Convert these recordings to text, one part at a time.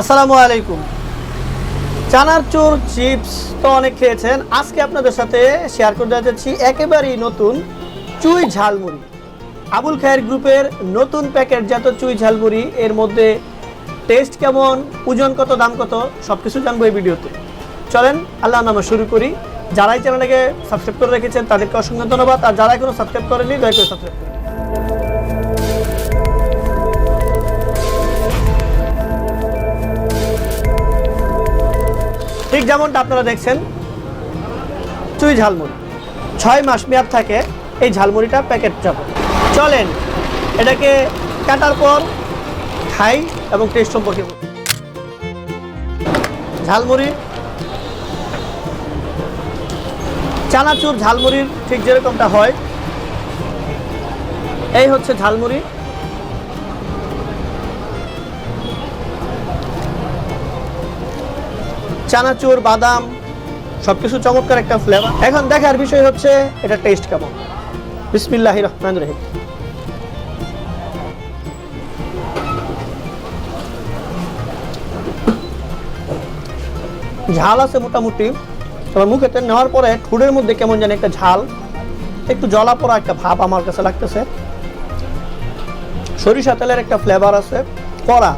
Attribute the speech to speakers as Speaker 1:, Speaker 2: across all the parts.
Speaker 1: আসসালামু আলাইকুম। চানারচুর চিপস তো অনেক খেয়েছেন। আজকে আপনাদের সাথে শেয়ার করতে যাচ্ছি একেবারেই নতুন চুই ঝালমুড়ি। আবুল খায়ের গ্রুপের নতুন প্যাকেটজাত চুই ঝালমুড়ি। এর মধ্যে টেস্ট কেমন, ওজন কত, দাম কত সব কিছু জানব এই ভিডিওতে। চলেন আল্লাহ নামে শুরু করি। যারাই চ্যানেলটাকে সাবস্ক্রাইব করে রেখেছেন, তাদেরকে অসংখ্য ধন্যবাদ। আর যারা এখনও সাবস্ক্রাইব করেনি দয়া করে সাবস্ক্রাইব করুন। ঠিক যেমনটা আপনারা দেখছেন, চুই ঝালমুড়ি। ছয় মাস মেয়াদ থাকে, এই ঝালমুড়িটা প্যাকেট যাব। চলেন, এটাকে কাটার পর খাই এবং টেস্ট সম্পর্কে। ঝালমুড়ি, চানাচুর ঝালমুড়ির ঠিক যেরকমটা হয়, এই হচ্ছে ঝালমুড়ি। চানাচুর, বাদাম, সবকিছু চমৎকার একটা ফ্লেভার এখন দেখার বিষয় হচ্ছে এটা টেস্ট কেমন? বিসমিল্লাহ রহমান রহিম। ঝাল আছে মোটামুটি, তবে মুখেতে নেওয়ার পরে ঠুডের মধ্যে কেমন জানি একটা ঝাল, একটু জলা পড়া একটা ভাব আমার কাছে লাগতেছে। সরিষা তেলের একটা ফ্লেভার আছে, কড়া।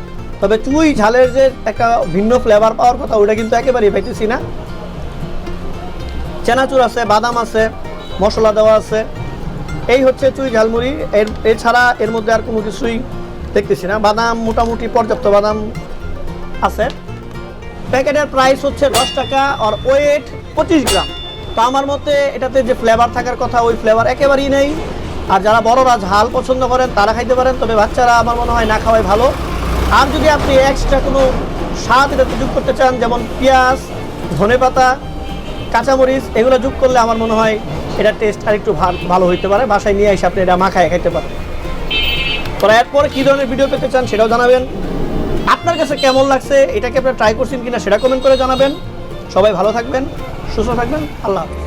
Speaker 1: তবে চুই ঝালের যে একটা ভিন্ন ফ্লেভার পাওয়ার কথা ওটা কিন্তু একেবারেই পাইতেছি না। চেনাচুর আছে, বাদাম আছে, মশলা দেওয়া আছে। এই হচ্ছে চুই ঝালমুড়ি। এর, এছাড়া এর মধ্যে আর কোনো কিছুই দেখতেছি না। বাদাম, মোটামুটি পর্যাপ্ত বাদাম আছে। প্যাকেটের প্রাইস হচ্ছে দশ টাকা আর ওয়েট পঁচিশ গ্রাম। তো আমার মতে এটাতে যে ফ্লেভার থাকার কথা, ওই ফ্লেভার একেবারেই নেই। আর যারা বড়রা ঝাল পছন্দ করেন, তারা খাইতে পারেন। তবে বাচ্চারা আমার মনে হয় না খাওয়াই ভালো। আর যদি আপনি এক্সট্রা কোনো স্বাদ এটাতে যোগ করতে চান, যেমন পেঁয়াজ, ধনেপাতা, কাঁচামরিচ, এগুলো যোগ করলে আমার মনে হয় এটা টেস্ট আর একটু ভালো হইতে পারে। বাসায় নিয়ে এসে আপনি এটা মাখায় খাইতে পারেন। তো এরপর কী ধরনের ভিডিও পেতে চান সেটাও জানাবেন। আপনার কাছে কেমন লাগছে? এটাকে আপনি ট্রাই করছেন কিনা সেটা কমেন্ট করে জানাবেন। সবাই ভালো থাকবেন, সুস্থ থাকবেন, আল্লাহ হাফেজ।